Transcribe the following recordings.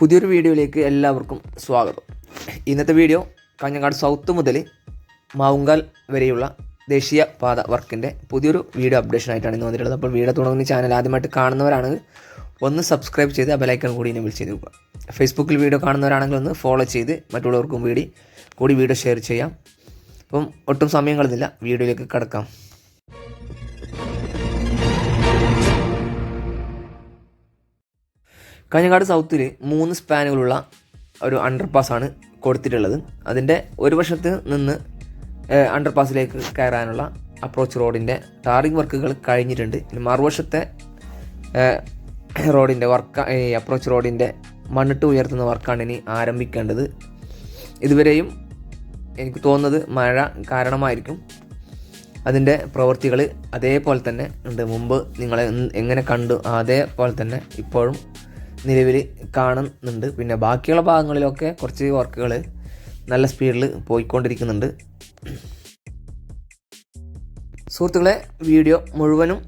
പുതിയൊരു വീഡിയോയിലേക്ക് എല്ലാവർക്കും സ്വാഗതം. ഇന്നത്തെ വീഡിയോ കാഞ്ഞങ്ങാട് സൗത്ത് മുതൽ മാവുങ്കാൽ വരെയുള്ള ദേശീയ പാത വർക്കിന്റെ പുതിയൊരു വീഡിയോ അപ്ഡേഷൻ ആയിട്ടാണ് ഇന്ന് വന്നിട്ടുള്ളത്. അപ്പോൾ വീഡിയോ തുടങ്ങുന്ന ചാനൽ ആദ്യമായിട്ട് കാണുന്നവരാണെങ്കിൽ ഒന്ന് സബ്സ്ക്രൈബ് ചെയ്ത് ആ ബെലൈക്കൺ കൂടി എന്നെ വിളിച്ച് നോക്കുക. ഫേസ്ബുക്കിൽ വീഡിയോ കാണുന്നവരാണെങ്കിൽ ഒന്ന് ഫോളോ ചെയ്ത് മറ്റുള്ളവർക്കും വീടി കൂടി വീഡിയോ ഷെയർ ചെയ്യാം. അപ്പം ഒട്ടും സമയം വീഡിയോയിലേക്ക് കടക്കാം. കാഞ്ഞങ്ങാട് സൗത്തിൽ മൂന്ന് സ്പാനുകളുള്ള ഒരു അണ്ടർ പാസ്സാണ് കൊടുത്തിട്ടുള്ളത്. അതിന്റെ ഒരു വശത്ത് നിന്ന് അണ്ടർ പാസിലേക്ക് കയറാനുള്ള അപ്രോച്ച് റോഡിന്റെ ടാറിംഗ് വർക്കുകൾ കഴിഞ്ഞിട്ടുണ്ട്. മറുവശത്തെ റോഡിന്റെ വർക്ക് അപ്രോച്ച് റോഡിന്റെ മണ്ണിട്ട് ഉയർത്തുന്ന വർക്കാണ് ഇനി ആരംഭിക്കേണ്ടത്. ഇതുവരെയും എനിക്ക് തോന്നുന്നത് മഴ കാരണമായിരിക്കും. അതിന്റെ പ്രവൃത്തികൾ അതേപോലെ തന്നെ ഉണ്ട്. മുമ്പ് നിങ്ങളെ എങ്ങനെ കണ്ടു അതേപോലെ തന്നെ ഇപ്പോഴും നിലവിൽ കാണുന്നുണ്ട്. പിന്നെ ബാക്കിയുള്ള ഭാഗങ്ങളിലൊക്കെ കുറച്ച് വർക്കുകൾ നല്ല സ്പീഡിൽ പോയിക്കൊണ്ടിരിക്കുന്നുണ്ട്. സുഹൃത്തുക്കളെ വീഡിയോ മുഴുവനും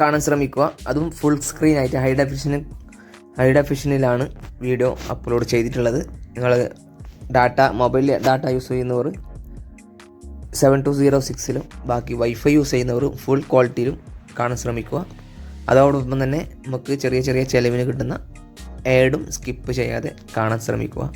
കാണാൻ ശ്രമിക്കുക. അതും ഫുൾ സ്ക്രീൻ ആയിട്ട് ഹൈ ഡെഫിഷനിൽ ഹൈ ഡെഫിഷനിലാണ് വീഡിയോ അപ്ലോഡ് ചെയ്തിട്ടുള്ളത്. നിങ്ങൾ ഡാറ്റ മൊബൈൽ ഡാറ്റ യൂസ് ചെയ്യുന്നവർ സെവൻ ടു സീറോ സിക്സിലും ബാക്കി വൈഫൈ യൂസ് ചെയ്യുന്നവർ ഫുൾ ക്വാളിറ്റിയിലും കാണാൻ ശ്രമിക്കുക. അതോടൊപ്പം തന്നെ നമുക്ക് ചെറിയ ചെറിയ ചിലവിന് കിട്ടുന്ന ഏഡും സ്കിപ്പ് ചെയ്യാതെ കാണാൻ ശ്രമിക്കുക.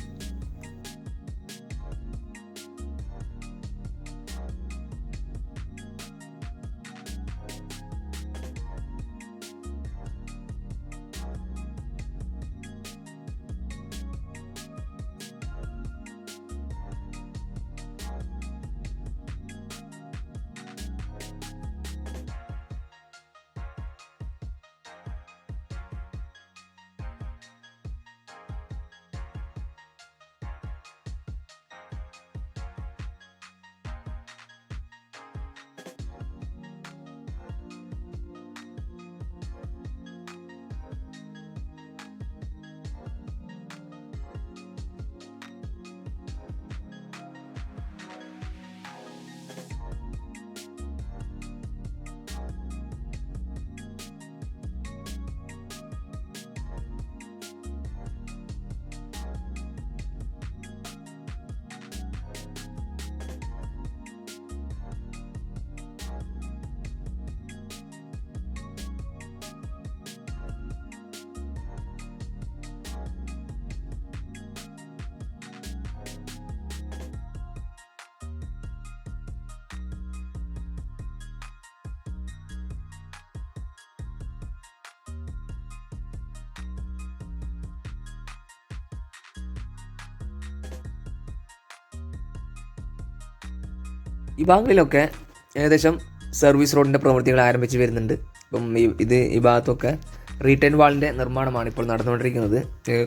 ഈ ഭാഗങ്ങളിലൊക്കെ ഏകദേശം സർവീസ് റോഡിന്റെ പ്രവൃത്തികൾ ആരംഭിച്ച് വരുന്നുണ്ട്. ഇപ്പം ഇത് ഈ ഭാഗത്തൊക്കെ റീറ്റേൺ വാളിന്റെ നിർമ്മാണമാണ് ഇപ്പോൾ നടന്നുകൊണ്ടിരിക്കുന്നത്.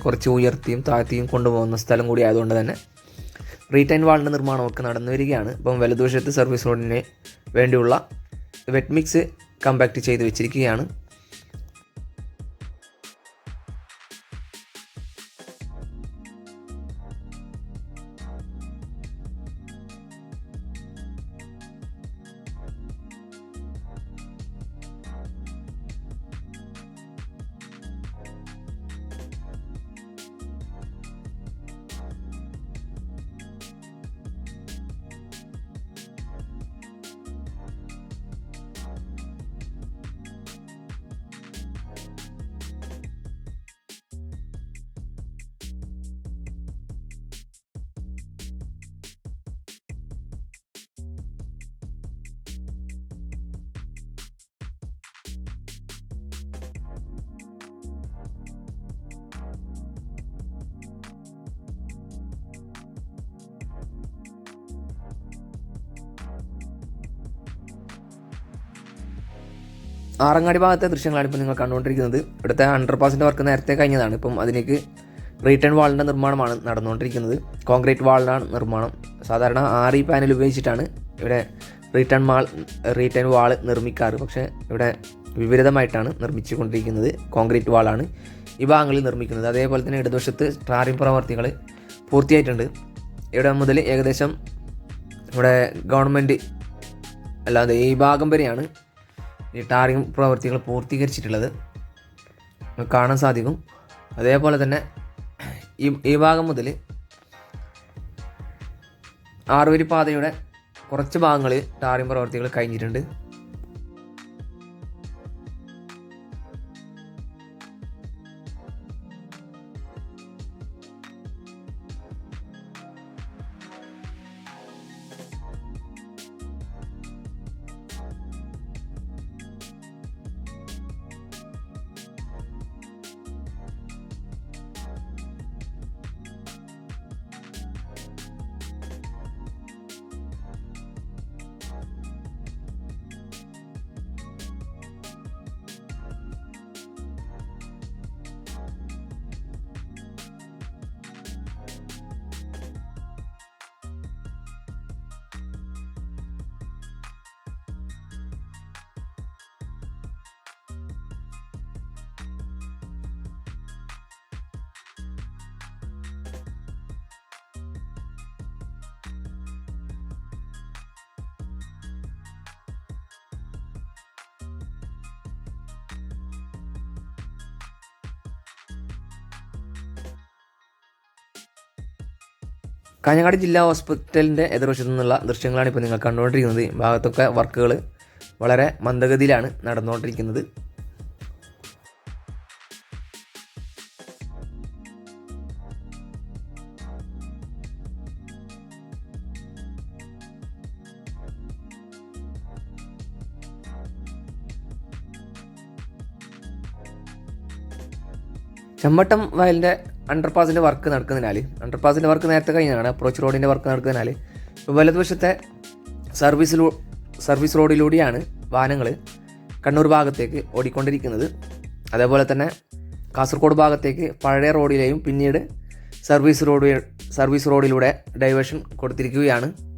കുറച്ച് ഉയർത്തിയും താഴ്ത്തിയും കൊണ്ടുപോകുന്ന സ്ഥലം കൂടി ആയതുകൊണ്ട് തന്നെ റീറ്റൈൻ വാളിന്റെ നിർമ്മാണമൊക്കെ നടന്നു വരികയാണ്. ഇപ്പം വലതുവശത്ത് സർവീസ് റോഡിന് വേണ്ടിയുള്ള വെറ്റ് മിക്സ് കമ്പാക്ട് ചെയ്ത് വെച്ചിരിക്കുകയാണ്. ആറങ്ങാടി ഭാഗത്തെ ദൃശ്യങ്ങളാണ് ഇപ്പോൾ നിങ്ങൾ കണ്ടുകൊണ്ടിരിക്കുന്നത്. ഇവിടുത്തെ അണ്ടർ പാസിന്റെ വർക്ക് നേരത്തെ കഴിഞ്ഞതാണ്. ഇപ്പം അതിലേക്ക് റീട്ടേൺ വാളിന്റെ നിർമ്മാണമാണ് നടന്നുകൊണ്ടിരിക്കുന്നത്. കോൺക്രീറ്റ് വാളിനാണ് നിർമ്മാണം. സാധാരണ ആർ ഈ പാനൽ ഉപയോഗിച്ചിട്ടാണ് ഇവിടെ റീട്ടേൺ മാൾ റീട്ടേൺ വാൾ നിർമ്മിക്കാറ്. പക്ഷേ ഇവിടെ വിപരീതമായിട്ടാണ് നിർമ്മിച്ചുകൊണ്ടിരിക്കുന്നത്. കോൺക്രീറ്റ് വാളാണ് ഈ ഭാഗങ്ങളിൽ നിർമ്മിക്കുന്നത്. അതേപോലെ തന്നെ ഇടതുവശത്ത് ടാറിംഗ് പ്രവർത്തികൾ പൂർത്തിയായിട്ടുണ്ട്. ഇവിടെ മുതൽ ഏകദേശം ഇവിടെ ഗവൺമെന്റ് അല്ലാതെ ഈ ഭാഗം വരെയാണ് ഈ ടാറിംഗ് പ്രവർത്തികൾ പൂർത്തീകരിച്ചിട്ടുള്ളത് കാണാൻ സാധിക്കും. അതേപോലെ തന്നെ ഈ ഈ ഭാഗം മുതൽ ആറുവരി പാതയുടെ കുറച്ച് ഭാഗങ്ങളിൽ ടാറിംഗ് പ്രവർത്തികൾ കഴിഞ്ഞിട്ടുണ്ട്. കാഞ്ഞങ്ങാട് ജില്ലാ ഹോസ്പിറ്റലിന്റെ എതിർവശത്തു നിന്നുള്ള ദൃശ്യങ്ങളാണ് ഇപ്പോൾ നിങ്ങൾ കണ്ടുകൊണ്ടിരിക്കുന്നത്. ഭാഗത്തൊക്കെ വർക്കുകൾ വളരെ മന്ദഗതിയിലാണ് നടന്നുകൊണ്ടിരിക്കുന്നത്. ചെമ്മട്ടം വയലിന്റെ അണ്ടർപാസിന്റെ വർക്ക് നടക്കുന്നതിനാൽ അണ്ടർപാസിന്റെ വർക്ക് നേരത്തെ കഴിഞ്ഞാണ് അപ്രോച്ച് റോഡിന്റെ വർക്ക് നടക്കുന്നതിനാൽ വലതുവശത്തെ സർവീസ് സർവീസ് റോഡിലൂടെയാണ് വാഹനങ്ങൾ കണ്ണൂർ ഭാഗത്തേക്ക് ഓടിക്കൊണ്ടിരിക്കുന്നത്. അതേപോലെ തന്നെ കാസർഗോഡ് ഭാഗത്തേക്ക് പഴയ റോഡിലെയും പിന്നീട് സർവീസ് റോഡ് സർവീസ് റോഡിലൂടെ ഡൈവേഷൻ കൊടുത്തിരിക്കുകയാണ്.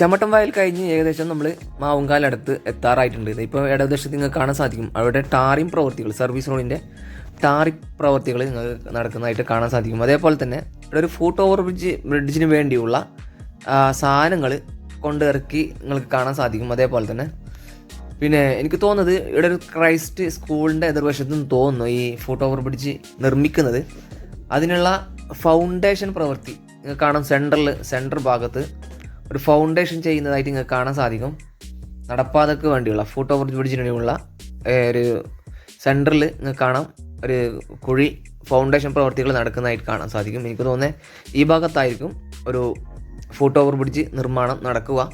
ചമ്മട്ടം വയൽ കഴിഞ്ഞ് ഏകദേശം നമ്മൾ മാവുങ്കാലടുത്ത് എത്താറായിട്ടുണ്ട്. ഇപ്പോൾ ഇടതുവശത്ത് നിങ്ങൾക്ക് കാണാൻ സാധിക്കും. അവിടെ ടാറിംഗ് പ്രവൃത്തികൾ സർവീസ് റോഡിന്റെ ടാറിംഗ് പ്രവൃത്തികൾ നിങ്ങൾക്ക് നടക്കുന്നതായിട്ട് കാണാൻ സാധിക്കും. അതേപോലെ തന്നെ ഇവിടെ ഒരു ഫൂട്ട് ഓവർ ബ്രിഡ്ജ് ബ്രിഡ്ജിന് വേണ്ടിയുള്ള സാധനങ്ങൾ കൊണ്ടിറക്കി നിങ്ങൾക്ക് കാണാൻ സാധിക്കും. അതേപോലെ തന്നെ പിന്നെ എനിക്ക് തോന്നുന്നത് ഇവിടെ ഒരു ക്രൈസ്റ്റ് സ്കൂളിന്റെ എതിർവശത്ത് നിന്ന് തോന്നുന്നു ഈ ഫൂട്ട് ഓവർ ബ്രിഡ്ജ് നിർമ്മിക്കുന്നത്. അതിനുള്ള ഫൗണ്ടേഷൻ പ്രവൃത്തി കാണാം. സെന്ററിൽ സെന്റർ ഭാഗത്ത് ഒരു ഫൗണ്ടേഷൻ ചെയ്യുന്നതായിട്ട് നിങ്ങൾക്ക് കാണാൻ സാധിക്കും. നടപ്പാതക്ക് വേണ്ടിയുള്ള ഫുട് ഓവർ ബ്രിഡ്ജിന് വേണ്ടിയുള്ള ഒരു സെന്ററിൽ നിങ്ങൾക്ക് കാണാം. ഒരു കുഴി ഫൗണ്ടേഷൻ പ്രവർത്തികൾ നടക്കുന്നതായിട്ട് കാണാൻ സാധിക്കും. എനിക്ക് തോന്നുന്നത് ഈ ഭാഗത്തായിരിക്കും ഒരു ഫുട് ഓവർ ബ്രിഡ്ജ് നിർമ്മാണം നടക്കുക.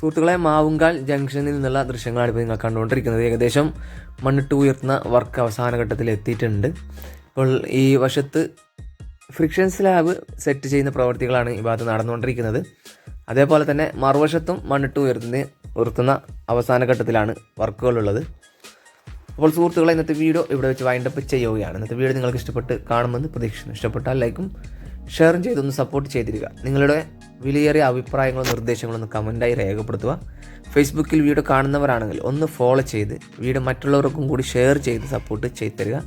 സുഹൃത്തുക്കളെ മാവുങ്കാൽ ജംഗ്ഷനിൽ നിന്നുള്ള ദൃശ്യങ്ങളാണ് ഇപ്പോൾ നിങ്ങൾ കണ്ടുകൊണ്ടിരിക്കുന്നത്. ഏകദേശം മണ്ണിട്ട് ഉയർത്തുന്ന വർക്ക് അവസാന ഘട്ടത്തിൽ എത്തിയിട്ടുണ്ട്. ഇപ്പോൾ ഈ വശത്ത് ഫ്രിക്ഷൻ സ്ലാബ് സെറ്റ് ചെയ്യുന്ന പ്രവൃത്തികളാണ് ഈ ഭാഗത്ത് നടന്നുകൊണ്ടിരിക്കുന്നത്. അതേപോലെ തന്നെ മറുവശത്തും മണ്ണിട്ട് ഉയർത്തുന്ന ഉയർത്തുന്ന അവസാന ഘട്ടത്തിലാണ് വർക്കുകളുള്ളത്. അപ്പോൾ സുഹൃത്തുക്കളെ ഇന്നത്തെ വീഡിയോ ഇവിടെ വെച്ച് വൈൻഡപ്പ് ചെയ്യുകയാണ്. ഇന്നത്തെ വീഡിയോ നിങ്ങൾക്ക് ഇഷ്ടപ്പെട്ട് കാണുമെന്ന് പ്രതീക്ഷിക്കുന്നു. ഇഷ്ടപ്പെട്ടാൽ ലൈക്കും ഷെയറും ചെയ്തൊന്ന് സപ്പോർട്ട് ചെയ്തിരിക്കുക. നിങ്ങളുടെ വിലയേറിയ അഭിപ്രായങ്ങളും നിർദ്ദേശങ്ങളും ഒന്ന് കമന്റായി രേഖപ്പെടുത്തുക. ഫേസ്ബുക്കിൽ വീഡിയോ കാണുന്നവരാണെങ്കിൽ ഒന്ന് ഫോളോ ചെയ്ത് വീഡിയോ മറ്റുള്ളവർക്കും കൂടി ഷെയർ ചെയ്ത് സപ്പോർട്ട് ചെയ്ത് തരിക.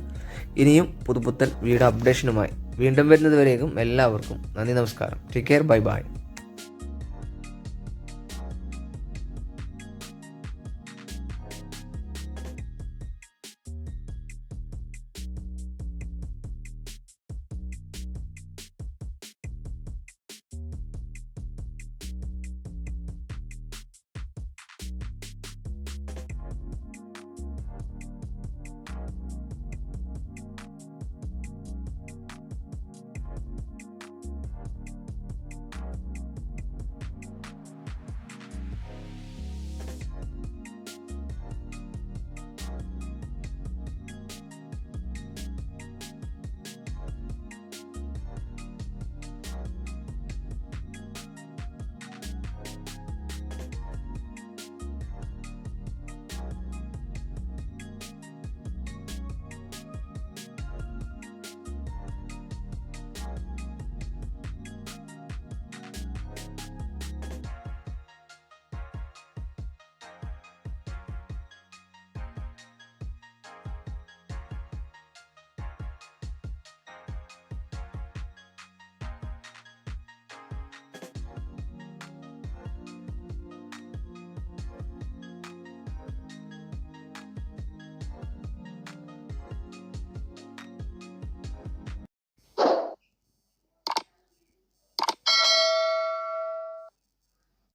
ഇനിയും പുതുപുത്തൻ വീഡിയോ അപ്ഡേഷനുമായി വീണ്ടും വരുന്നതുവരേക്കും എല്ലാവർക്കും നന്ദി നമസ്കാരം. Take care bye bye